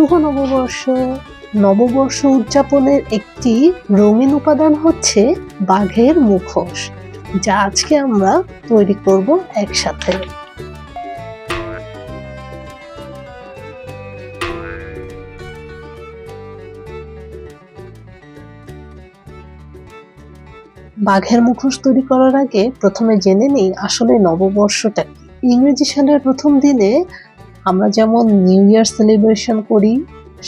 শুভ নববর্ষ। নববর্ষ উদযাপনের একটি রঙিন উপাদান হচ্ছে বাঘের মুখোশ, যা আজকে আমরা তৈরি করব একসাথে। বাঘের মুখোশ তৈরি করার আগে প্রথমে জেনে নিই আসলে নববর্ষটা ইংরেজি সালের প্রথম দিনে আমরা যেমন নিউ ইয়ার সেলিব্রেশন করি,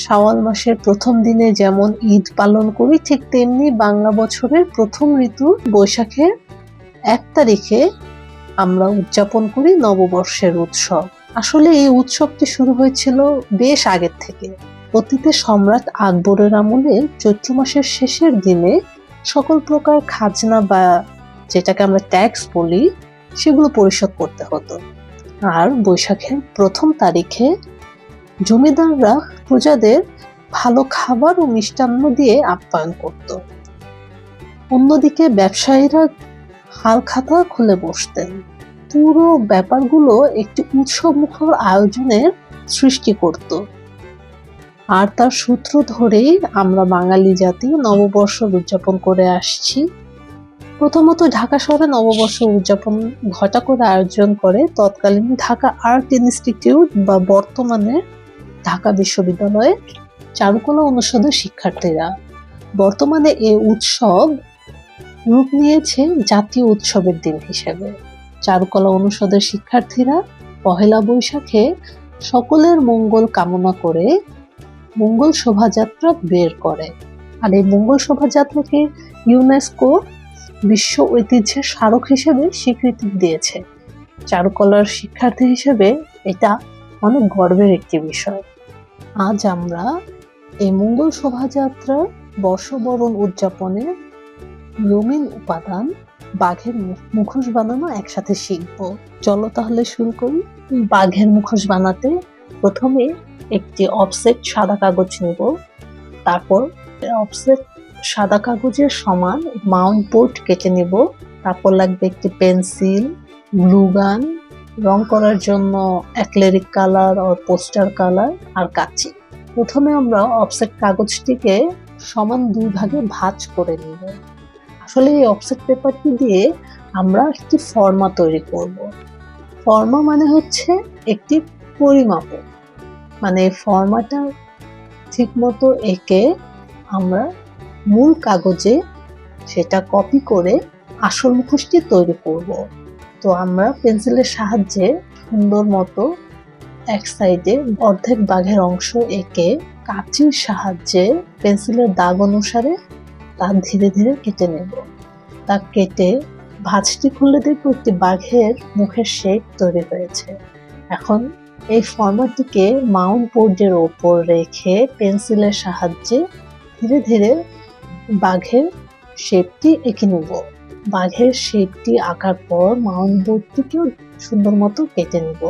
শাওয়াল মাসের প্রথম দিনে যেমন ঈদ পালন করি, ঠিক তেমনি বাংলা বছরের প্রথম ঋতু বৈশাখের এক তারিখে আমরা উদযাপন করি নববর্ষের উৎসব। আসলে এই উৎসবটি শুরু হয়েছিল বেশ আগের থেকে। অতীতে সম্রাট আকবরের আমলে চৈত্র মাসের শেষের দিনে সকল প্রকার খাজনা বা যেটাকে আমরা ট্যাক্স বলি, সেগুলো পরিশোধ করতে হতো। আর বৈশাখের প্রথম তারিখে জমিদাররা প্রজাদের ভালো খাবার ও মিষ্টান্ন দিয়ে আপ্যায়ন করত। অন্যদিকে ব্যবসায়ীরা হাল খাতা খুলে বসতেন। পুরো ব্যাপারগুলো একটি উৎসব মুখর আয়োজনের সৃষ্টি করত। আর তার সূত্র ধরেই আমরা বাঙালি জাতি নববর্ষ উদযাপন করে আসছি। প্রথমত ঢাকা শহরে নববর্ষ উদযাপন ঘটা করে আয়োজন করে তৎকালীন ঢাকা আর্ট ইনস্টিটিউট বা বর্তমানে ঢাকা বিশ্ববিদ্যালয়ে চারুকলা অনুষদের শিক্ষার্থীরা। বর্তমানে এই উৎসব রূপ নিয়েছে জাতীয় উৎসবের দিন হিসেবে। চারুকলা অনুষদের শিক্ষার্থীরা পহেলা বৈশাখে সকলের মঙ্গল কামনা করে মঙ্গল শোভাযাত্রা বের করে। আর এই মঙ্গল শোভাযাত্রাকে ইউনেস্কো বিশ্ব ঐতিহ্যের স্মারক হিসেবে স্বীকৃতি দিয়েছে। চারুকলার শিক্ষার্থী হিসেবে এটা অনেক গর্বের একটি বিষয়। আজ আমরা এই মঙ্গল শোভাযাত্রার বর্ষবরণ উদযাপনে রঙিন উপাদান, বাঘের মুখোশ বানানো একসাথে শিখব। চলো তাহলে শুরু করি। বাঘের মুখোশ বানাতে প্রথমে একটি অফসেট সাদা কাগজ নেব। তারপর অফসেট সাদা কাগজের সমান মাউন্ট বোর্ড কেটে নেব। তারপর লাগবে একটি পেন্সিল গ্লু গান, রং করার জন্য অ্যাক্লেরিক কালার আর পোস্টার কালার আর কাঁচি। প্রথমে আমরা অফসেট কাগজটিকে সমান দুই ভাগে ভাঁজ করে নিব। আসলে এই অফসেট পেপারটি দিয়ে আমরা একটি ফর্মা তৈরি করব। ফর্মা মানে হচ্ছে একটি পরিমাপক। মানে ফর্মাটা ঠিকমতো এঁকে আমরা মূল কাগজে সেটা কপি করে আসল মুখোশটি তৈরি করব। তো আমরা পেন্সিলের সাহায্যে সুন্দর মতো এক সাইডে অর্ধেক বাঘের অংশ এঁকে কাঁচির সাহায্যে পেন্সিলের দাগ অনুসারে তা ধীরে ধীরে কেটে নেব। তা কেটে ভাঁজটি খুলে দেখব একটি বাঘের মুখের শেপ তৈরি হয়েছে। এখন এই ফর্মাটিকে মাউন্ট বোর্ডের ওপর রেখে পেন্সিলের সাহায্যে ধীরে ধীরে বাঘের শেপটি এঁকে নেব। বাঘের শেপটি আঁকার পর মাউন্ট বোর্ডটিকেও সুন্দর মতো কেটে নেব।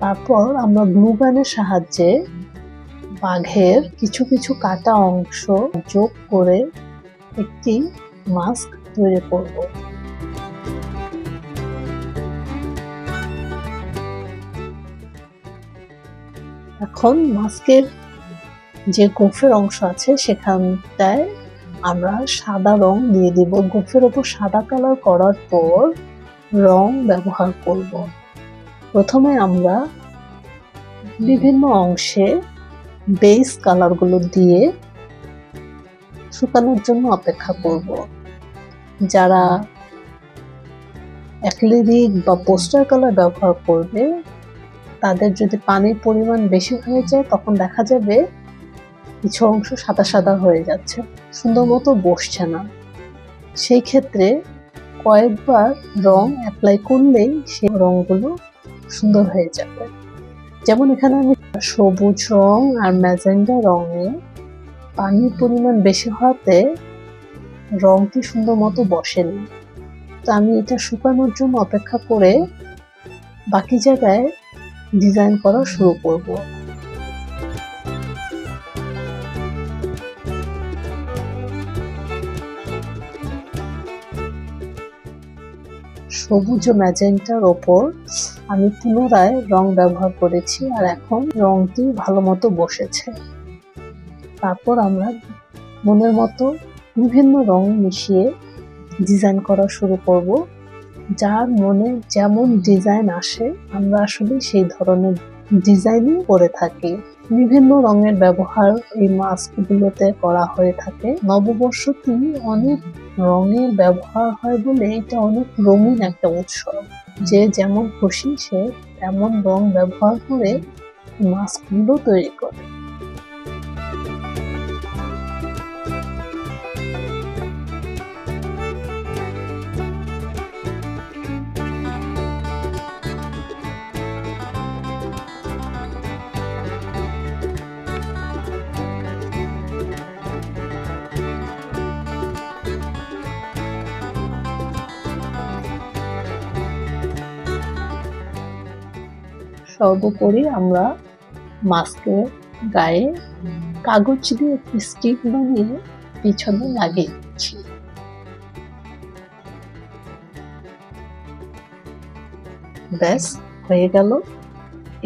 তারপর আমরা গ্লু গানের সাহায্যে বাঘের কিছু কিছু কাটা অংশ যোগ করে একটি মাস্ক তৈরি করব। এখন মাস্কের যে গোফের অংশ আছে, সেখানটায় আমরা সাদা রং দিয়ে দিব। গোফের ওপর সাদা কালার করার পর রং ব্যবহার করব। প্রথমে আমরা বিভিন্ন অংশে বেস কালারগুলো দিয়ে শুকানোর জন্য অপেক্ষা করব। যারা অ্যাক্রিলিক বা পোস্টার কালার ব্যবহার করবে তাদের যদি পানির পরিমাণ বেশি হয়ে যায়, তখন দেখা যাবে কিছু অংশ সাদা সাদা হয়ে যাচ্ছে। সুন্দর মতো বসছে না। সেই ক্ষেত্রে কয়েকবার রং অ্যাপ্লাই করলেই সেই রংগুলো সুন্দর হয়ে যাবে। যেমন এখানে আমি সবুজ রং আর ম্যাজেন্ডা রঙে পানির পরিমাণ বেশি হওয়াতে রংটি সুন্দর মতো বসেনি। তো আমি এটা শুকানোর জন্য অপেক্ষা করে বাকি জায়গায় ডিজাইন করা শুরু করব। সবুজ ম্যাজেন্টার ওপর আমি পুনরায় রং ব্যবহার করেছি আর এখন রংটি ভালো মতো বসেছে। তারপর আমরা মনের মতো বিভিন্ন রং মিশিয়ে ডিজাইন করা শুরু করব। যার মনে যেমন ডিজাইন আসে, আমরা আসলে সেই ধরনের ডিজাইনই করে থাকি। বিভিন্ন রঙের ব্যবহার এই মাস্কগুলোতে করা হয়ে থাকে। নববর্ষটি অনেক রঙের ব্যবহার হয় বলে এটা অনেক রঙিন একটা উৎসব। যে যেমন খুশি সে তেমন রং ব্যবহার করে মাস্কগুলো তৈরি করে। সর্বোপরি আমরা মাস্কের গায়ে কাগজ দিয়ে একটি স্টিক বানিয়ে পিছনে লাগিয়ে দিচ্ছি। ব্যাস, হয়ে গেল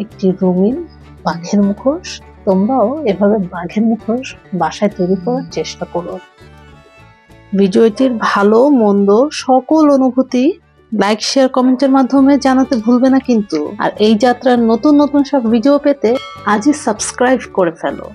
একটি রঙিন বাঘের মুখোশ। তোমরাও এভাবে বাঘের মুখোশ বাসায় তৈরি করার চেষ্টা করো। ভিডিওটির ভালো, মন্দ সকল অনুভূতি লাইক শেয়ার কমেন্টের মাধ্যমে জানাতে ভুলবে না কিন্তু। আর এই যাত্রার নতুন নতুন সব ভিডিও পেতে আজই সাবস্ক্রাইব করে ফেলো।